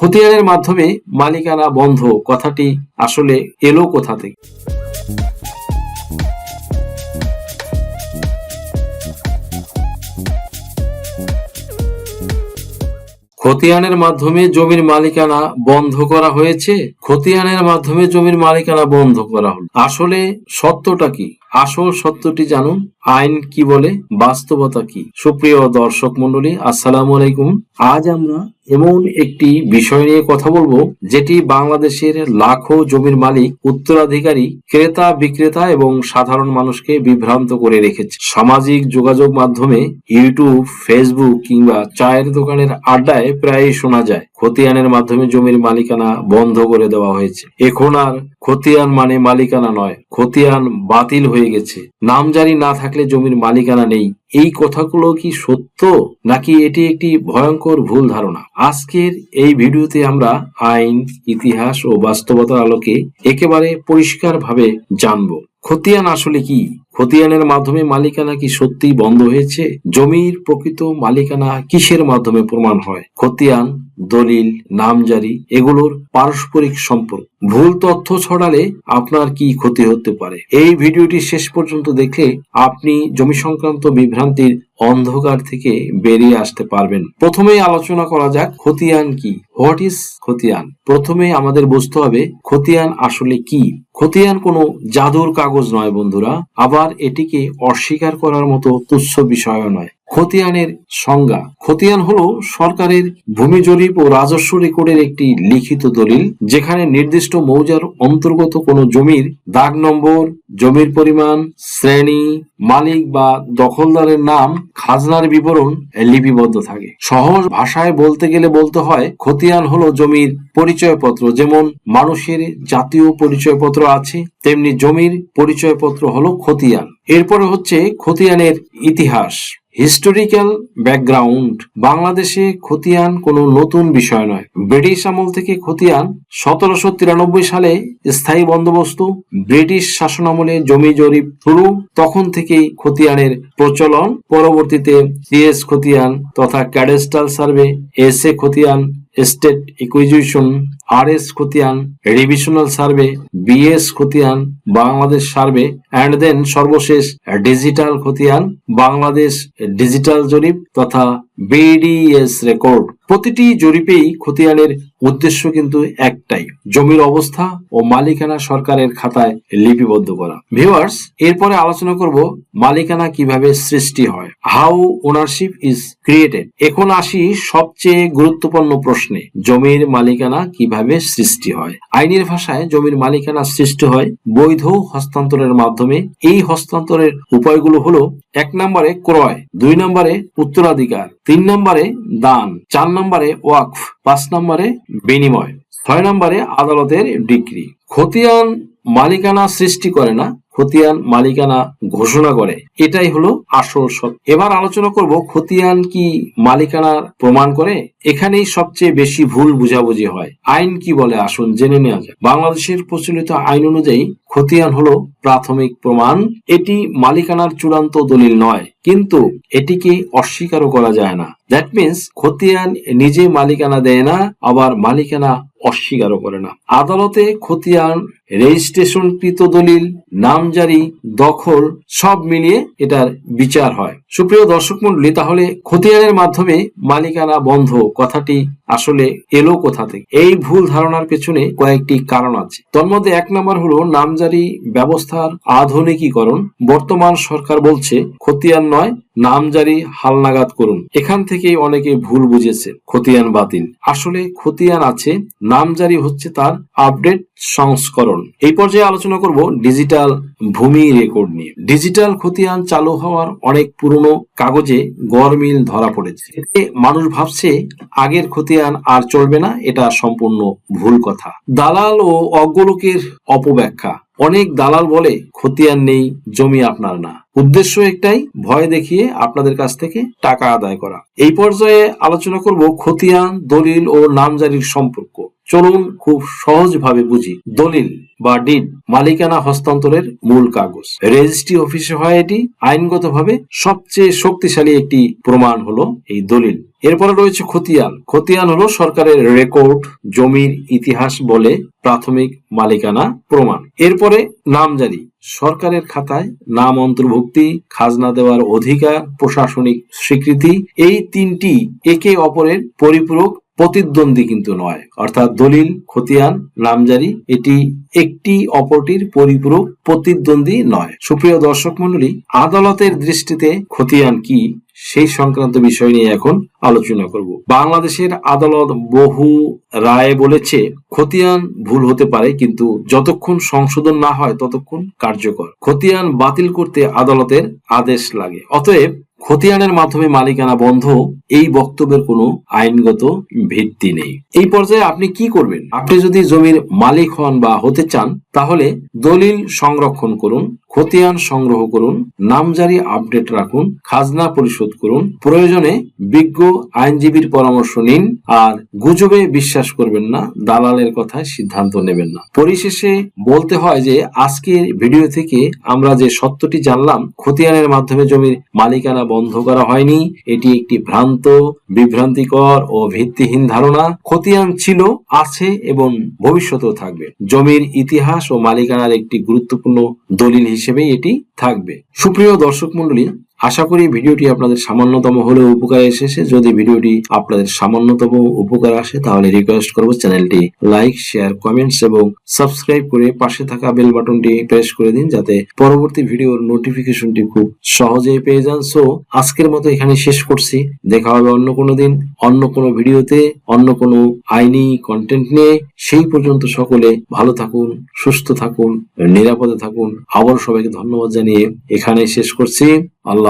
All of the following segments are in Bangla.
খতিয়ানের মাধ্যমে মালিকানা বন্ধ। কথাটি আসলে এলো কোথা থেকে? খতিয়ানের মাধ্যমে জমির মালিকানা বন্ধ করা হয়েছে। খতিয়ানের মাধ্যমে জমির মালিকানা বন্ধ করা হলো। আসলে সত্যটা কি? আসল সত্যটি জানুন। আইন কি বলে? বাস্তবতা কি? সুপ্রিয় দর্শক মন্ডলী আসসালামু আলাইকুম। আজ আমরা এমন একটি বিষয় নিয়ে কথা বলব, যেটি বাংলাদেশের লাখো জমির মালিক, উত্তরাধিকারী, ক্রেতা, বিক্রেতা এবং সাধারণ মানুষকে বিভ্রান্ত করে রেখেছে। সামাজিক যোগাযোগ মাধ্যমে ইউটিউব, ফেসবুক কিংবা চায়ের দোকানের আড্ডায় প্রায়ই শোনা যায়। খতিয়ানের মাধ্যমে জমির মালিকানা বন্ধ করে দেওয়া হয়েছে। এখন আর খতিয়ান মানে মালিকানা নয়, খতিয়ান বাতিল হয়ে গেছে। নাম নামজারি না থাকলে জমির মালিকানা নেই। এই কথাগুলো কি সত্য, নাকি এটি একটি ভয়ঙ্কর ভুল ধারণা? আজকের এই ভিডিওতে আমরা আইন, ইতিহাস ও বাস্তবতার আলোকে একেবারে পরিষ্কারভাবে জানব। খতিয়ান আসলে কি? খতিয়ানের মাধ্যমে মালিকানা কি সত্যিই বন্ধ হয়েছে? জমির প্রকৃত মালিকানা কিসের মাধ্যমে প্রমাণ হয়? খতিয়ান দলিল, নামজারি, এগুলোর পারস্পরিক সম্পর্ক। ভুল তথ্য ছড়ালে আপনার কি ক্ষতি হতে পারে? এই ভিডিওটি শেষ পর্যন্ত দেখলে আপনি জমি সংক্রান্ত বিভ্রান্তির অন্ধকার থেকে বেরিয়ে আসতে পারবেন। প্রথমেই আলোচনা করা যাক, খতিয়ান কি? হোয়াট ইজ খতিয়ান? প্রথমে আমাদের বুঝতে হবে, খতিয়ান আসলে কি? খতিয়ান কোনো জাদুর কাগজ নয় বন্ধুরা, আবার এটিকে অস্বীকার করার মতো তুচ্ছ বিষয়ও নয়। খতিয়ানের সংজ্ঞা। খতিয়ান হলো সরকারের ভূমি জরিপ ও রাজস্ব রেকর্ডের একটি লিখিত দলিল, যেখানে নির্দিষ্ট মৌজার অন্তর্গত কোনো জমির দাগ নম্বর, জমির পরিমাণ, শ্রেণি, মালিক বা দখলদারের নাম, খাজনার বিবরণ লিপিবদ্ধ থাকে। সহজ ভাষায় বলতে গেলে বলতে হয়, খতিয়ান হলো জমির পরিচয়পত্র, যেমন মানুষের জাতীয় পরিচয়পত্র আছে, তেমনি জমির পরিচয়পত্র হলো খতিয়ান। এরপরে হচ্ছে খতিয়ানের ইতিহাস। হিস্টোরিক্যাল ব্যাকগ্রাউন্ড বাংলাদেশে খতিয়ান কোনো নতুন বিষয় নয়। ব্রিটিশ আমল থেকে খতিয়ান সতেরোশো তিরানব্বই সালে স্থায়ী বন্দোবস্ত ব্রিটিশ শাসনামলে জমি জরিপ শুরু। তখন থেকেই খতিয়ানের প্রচলন। পরবর্তীতে সিএস খতিয়ান তথা ক্যাডেস্টাল সার্ভে, এস এ খতিয়ান, স্টেট ইকুইজিশন আর এস খতিয়ান রিভিশনাল সার্ভে বিএস খতিয়ান বাংলাদেশ সার্ভে অ্যান্ড দেন সর্বশেষ ডিজিটাল খতিয়ান বাংলাদেশ ডিজিটাল জরিপ তথা বিডিএস রেকর্ড প্রতিটি জরিপেই খতিয়ানের উদ্দেশ্য কিন্তু একটাই, জমির অবস্থা ও মালিকানা সরকারের খাতায় লিপিবদ্ধ করা। ভিউয়ার্স এরপরে আলোচনা করব মালিকানা কীভাবে সৃষ্টি হয় হাউ ওনারশিপ ইজ ক্রিয়েটেড এখন আসি সবচেয়ে গুরুত্বপূর্ণ প্রশ্নে, জমির মালিকানা কীভাবে সৃষ্টি হয়। আইনের ভাষায় জমির মালিকানা সৃষ্টি হয় বৈধ হস্তান্তরের মাধ্যমে। এই হস্তান্তরের উপায়গুলো হলো এক নম্বরে ক্রয়, দুই নম্বরে উত্তরাধিকার, তিন নম্বরে দান, চার নম্বরে ওয়াকফ, পাঁচ নম্বরে বিনিময়, ছয় নম্বরে আদালতের ডিগ্রি খতিয়ান মালিকানা সৃষ্টি করে না খতিয়ান মালিকানা ঘোষণা করে। এটাই হলো আসল সত্য। এবার আলোচনা করব খতিয়ান কি মালিকানার প্রমাণ করে? এখানেই সবচেয়ে বেশি ভুল বুঝাবুঝি হয়। আইন কি বলে? আসুন জেনে নেওয়া যায় বাংলাদেশের প্রচলিত আইন অনুযায়ী খতিয়ান হলো প্রাথমিক প্রমাণ। এটি মালিকানার চূড়ান্ত দলিল নয়, কিন্তু এটিকে অস্বীকারও করা যায় না। দ্যাট মিন্স খতিয়ান নিজে মালিকানা দেয় না, আবার মালিকানা অস্বীকারও করে না। আদালতে খতিয়ান রেজিস্ট্রেশনকৃত দলিল নামজারি দখল সব মিলিয়ে এটার বিচার হয়। সুপ্রিয় দর্শক মন্ডলী তাহলে খতিয়ানের মাধ্যমে মালিকানা বন্ধ। কথাটি আসলে এলো কোথা থেকে? এই ভুল ধারণার পেছনে কয়েকটি কারণ আছে। তন্মধ্যে এক নম্বর হলো নামজারি ব্যবস্থার আধুনিকীকরণ। বর্তমান সরকার বলছে, খতিয়ান নয়, নামজারি হালনাগাদ করুন। এখান থেকেই অনেকে ভুল বুঝেছে, খতিয়ান বাতিল। আসলে খতিয়ান আছে, নামজারি হচ্ছে তার আপডেট সংস্করণ। এই পর্যায়ে আলোচনা করব ডিজিটাল ভূমি রেকর্ড নিয়ে। ডিজিটাল খতিয়ান চালু হওয়ার অনেক পুরনো কাগজে গরমিল ধরা পড়েছে। এতে মানুষ ভাবছে, আগের খতিয়ান আর চলবে না, এটা সম্পূর্ণ ভুল কথা। দালাল ও অজ্ঞলোকের অপব্যাখ্যা। অনেক দালাল বলে, খতিয়ান নেই, জমি আপনার না। উদ্দেশ্য একটাই, ভয় দেখিয়ে আপনাদের কাছ থেকে টাকা আদায় করা। এই পর্যায়ে আলোচনা করব খতিয়ান, দলিল ও নামজারির সম্পর্ক। চলুন খুব সহজভাবে বুঝি দলিল বা ডিড মালিকানা হস্তান্তরের মূল কাগজ। রেজিস্ট্রি অফিসে হয় এটি। আইনগতভাবে সবচেয়ে শক্তিশালী একটি প্রমাণ হলো এই দলিল। এরপরে রয়েছে খতিয়ান। খতিয়ান হলো সরকারের রেকর্ড, জমির ইতিহাস বলে প্রাথমিক মালিকানা প্রমাণ। এরপরে নামজারি। সরকারের খাতায় নাম অন্তর্ভুক্তি, খাজনা দেওয়ার অধিকার, প্রশাসনিক স্বীকৃতি, এই তিনটি একে অপরের পরিপূরক প্রতিদ্বন্দ্বী কিন্তু নয়। অর্থাৎ দলিল, খতিয়ান, নামজারি, এটি একটি অপরটির পরিপূরক প্রতিদ্বন্দ্বী নয়। সুপ্রিয় দর্শক মণ্ডলী, আদালতের দৃষ্টিতে খতিয়ান কি, সেই সংক্রান্ত বিষয় নিয়ে এখন আলোচনা করব। বাংলাদেশের আদালত বহু রায় বলেছে, খতিয়ান ভুল হতে পারে, কিন্তু যতক্ষণ সংশোধন না হয় ততক্ষণ কার্যকর। খতিয়ান বাতিল করতে আদালতের আদেশ লাগে। অতএব খতিয়ানের মাধ্যমে মালিকানা বন্ধ, এই বক্তব্যের কোনো আইনগত ভিত্তি নেই। এই পর্যায়ে আপনি কি করবেন? আপনি যদি জমির মালিক হন বা হতে চান, তাহলে দলিল সংরক্ষণ করুন খতিয়ান সংগ্রহ করুন, নামজারি আপডেট রাখুন, খাজনা পরিশোধ করুন, প্রয়োজনে বিজ্ঞ আইনজীবীর পরামর্শ নিন আর গুজবে বিশ্বাস করবেন না, দালালের কথায় সিদ্ধান্ত নেবেন না। পরিশেষে বলতে হয় যে, আজকের ভিডিও থেকে আমরা যে সত্যটি জানলাম, খতিয়ানের মাধ্যমে জমির মালিকানা বন্ধ করা হয়নি, এটি একটি ভ্রান্ত, বিভ্রান্তিকর ও ভিত্তিহীন ধারণা। খতিয়ান ছিল, আছে এবং ভবিষ্যতেও থাকবে। জমির ইতিহাস ও মালিকানার একটি গুরুত্বপূর্ণ দলিল হিসেবেই এটি থাকবে। সুপ্রিয় দর্শক মন্ডলী আশা করি ভিডিওটি আপনাদের সামান্যতম হলেও উপকারে এসেছে। যদি ভিডিওটি আপনাদের সামান্যতম উপকার আসে, তাহলে রিকোয়েস্ট করব চ্যানেলটি লাইক শেয়ার কমেন্টস এবং সাবস্ক্রাইব করে পাশে থাকা বেল বাটনটি প্রেস করে দিন যাতে পরবর্তী ভিডিওর নোটিফিকেশনটি খুব সহজেই পেয়ে যান। সো আজকের মতো এখানে শেষ করছি। দেখা হবে অন্য কোনো দিন, অন্য কোনো ভিডিওতে, অন্য কোনো আইনি কন্টেন্ট নিয়ে। সেই পর্যন্ত সকলে ভালো থাকুন, সুস্থ থাকুন, নিরাপদে থাকুন। আবার সবাইকে ধন্যবাদ জানিয়ে এখানে শেষ করছি। আল্লাহ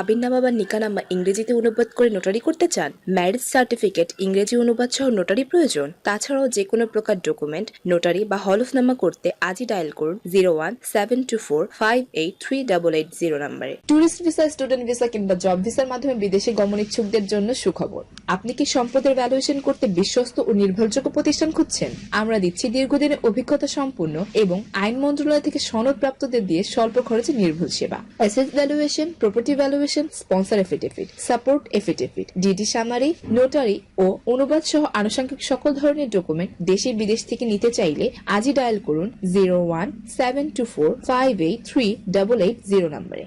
কাবিননামা বা নিকানামা ইংরেজিতে অনুবাদ করে নোটারি করতে চান? ম্যারেজ সার্টিফিকেট ইংরেজি অনুবাদ সহ নোটারি প্রয়োজন। তাছাড়াও যে কোনো প্রকার ডকুমেন্ট নোটারি বা হলফনামা করতে আজই ডায়াল করুন zero one seven two four five eight three double eight zero নাম্বারে। ট্যুরিস্ট ভিসা স্টুডেন্ট ভিসা কিংবা জব ভিসার মাধ্যমে বিদেশে গমন ইচ্ছুকদের জন্য সুখবর। আপনি কি সম্পদের ভ্যালুয়েশন করতে বিশ্বস্ত ও নির্ভরযোগ্য প্রতিষ্ঠান খুঁজছেন? আমরা দিচ্ছি দীর্ঘদিনের অভিজ্ঞতা সম্পূর্ণ এবং আইন মন্ত্রণালয় থেকে সনদ প্রাপ্তদের দিয়ে স্বল্প খরচে নির্ভুল সেবা। Asset valuation property valuation sponsor affidavit support affidavit DD summary notary ও অনুবাদ সহ আনুষঙ্গিক সকল ধরনের ডকুমেন্ট দেশে বিদেশ থেকে নিতে চাইলে আজই ডায়াল করুন zero one seven two four five eight three double eight zero নম্বরে